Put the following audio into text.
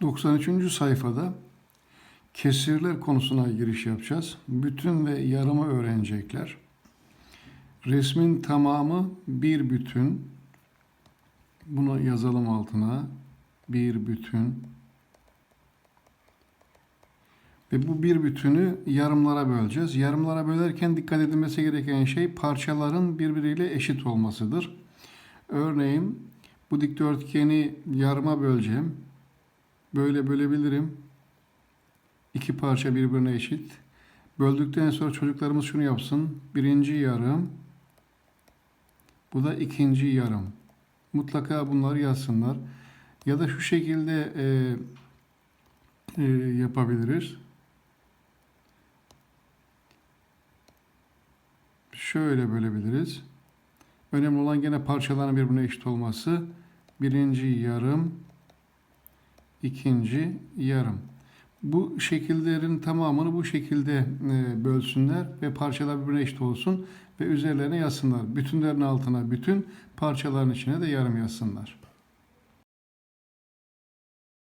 93. sayfada kesirler konusuna giriş yapacağız. Bütün ve yarımı öğrenecekler. Resmin tamamı bir bütün. Bunu yazalım altına. Bir bütün. Ve bu bir bütünü yarımlara böleceğiz. Yarımlara bölerken dikkat edilmesi gereken şey parçaların birbiriyle eşit olmasıdır. Örneğin bu dikdörtgeni yarıma böleceğim. Böyle bölebilirim. İki parça birbirine eşit. Böldükten sonra çocuklarımız şunu yapsın. Birinci yarım. Bu da ikinci yarım. Mutlaka bunları yazsınlar. Ya da şu şekilde e, e, yapabiliriz. Şöyle bölebiliriz. Önemli olan gene parçaların birbirine eşit olması. Birinci yarım, ikinci yarım. Bu şekillerin tamamını bu şekilde e, bölsünler ve parçalar birbirine eşit olsun ve üzerlerine yazsınlar. Bütünlerin altına bütün, parçaların içine de yarım yazsınlar.